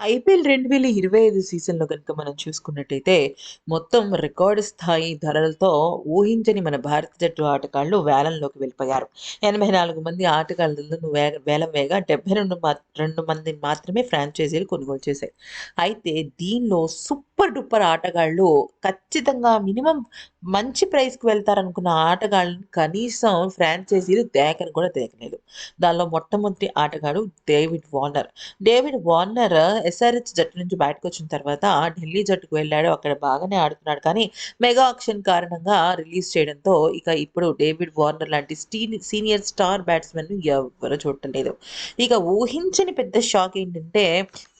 IPL 2025 సీజన్‌లో కనుక మనం చూసుకున్నట్టయితే, మొత్తం రికార్డు స్థాయి ధరలతో ఊహించని మన భారత జట్టు ఆటగాళ్ళు వేలంలోకి వెళ్ళిపోయారు. 84 మంది ఆటగాళ్ళను వే వేలం వేగా డెబ్బై రెండు రెండు మంది మాత్రమే ఫ్రాంచైజీలు కొనుగోలు చేశాయి. అయితే దీనిలో సూపర్ డూపర్ ఆటగాళ్ళు ఖచ్చితంగా మినిమం మంచి ప్రైస్‌కి వెళ్తారనుకున్న ఆటగాళ్ళని కనీసం ఫ్రాంచైజీలు దేకని కూడా దేకలేదు. దానిలో మొట్టమొదటి ఆటగాడు David Warner. David Warner SRH జట్టు నుంచి బయటకు వచ్చిన తర్వాత ఢిల్లీ జట్టుకు వెళ్ళాడు. అక్కడ బాగానే ఆడుతున్నాడు. కానీ మెగా ఆక్షన్ కారణంగా రిలీజ్ చేయడంతో ఇక ఇప్పుడు డేవిడ్ వార్నర్ లాంటి సీనియర్ స్టార్ బ్యాట్స్మెన్ ఎవరు చూడటం లేదు. ఇక ఊహించని పెద్ద షాక్ ఏంటంటే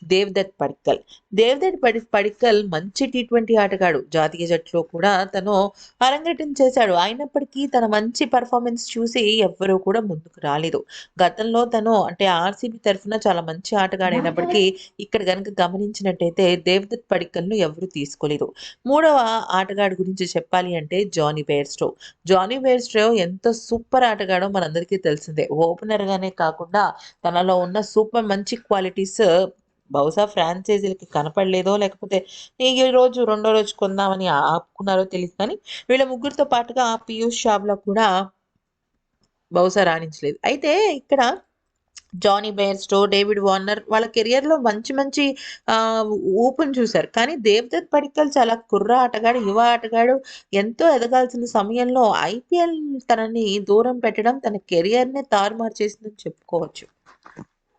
దేవదత్ పడిక్కల్. దేవ్దత్ పడి పడిక్కల్ మంచి టీ20 ఆటగాడు. జాతీయ జట్టులో కూడా తను అరంగేట్రం చేశాడు. అయినప్పటికీ తన మంచి పర్ఫార్మెన్స్ చూసి ఎవ్వరు కూడా ముందుకు రాలేదు. గతంలో తను అంటే ఆర్‌సీబీ తరఫున చాలా మంచి ఆటగాడైనప్పటికీ ఇక్కడ కనుక గమనించినట్టయితే దేవ్దత్ పడిక్కల్‌ను ఎవరు తీసుకోలేదు. మూడవ ఆటగాడి గురించి చెప్పాలి అంటే జానీ బేర్స్టో జానీ బేర్స్టో ఎంత సూపర్ ఆటగాడో మనందరికీ తెలిసిందే. ఓపెనర్‌గానే కాకుండా తనలో ఉన్న సూపర్ మంచి క్వాలిటీస్ బహుశా ఫ్రాంచైజీలకి కనపడలేదో లేకపోతే ఈ రోజు రెండో రోజు కొందామని ఆపుకున్నారో తెలియదు కానీ వీళ్ళ ముగ్గురితో పాటుగా పీయూష్ షాబ్లో కూడా బహుశా రాణించలేదు. అయితే ఇక్కడ జానీ బెయిర్‌స్టో, డేవిడ్ వార్నర్ వాళ్ళ కెరియర్‌లో మంచి మంచి ఊపును చూశారు కానీ దేవదత్ పడిక్కల్ చాలా కుర్ర ఆటగాడు, యువ ఆటగాడు. ఎంతో ఎదగాల్సిన సమయంలో ఐపీఎల్ తనని దూరం పెట్టడం తన కెరియర్‌నే తారుమారు చేసిందని చెప్పుకోవచ్చు.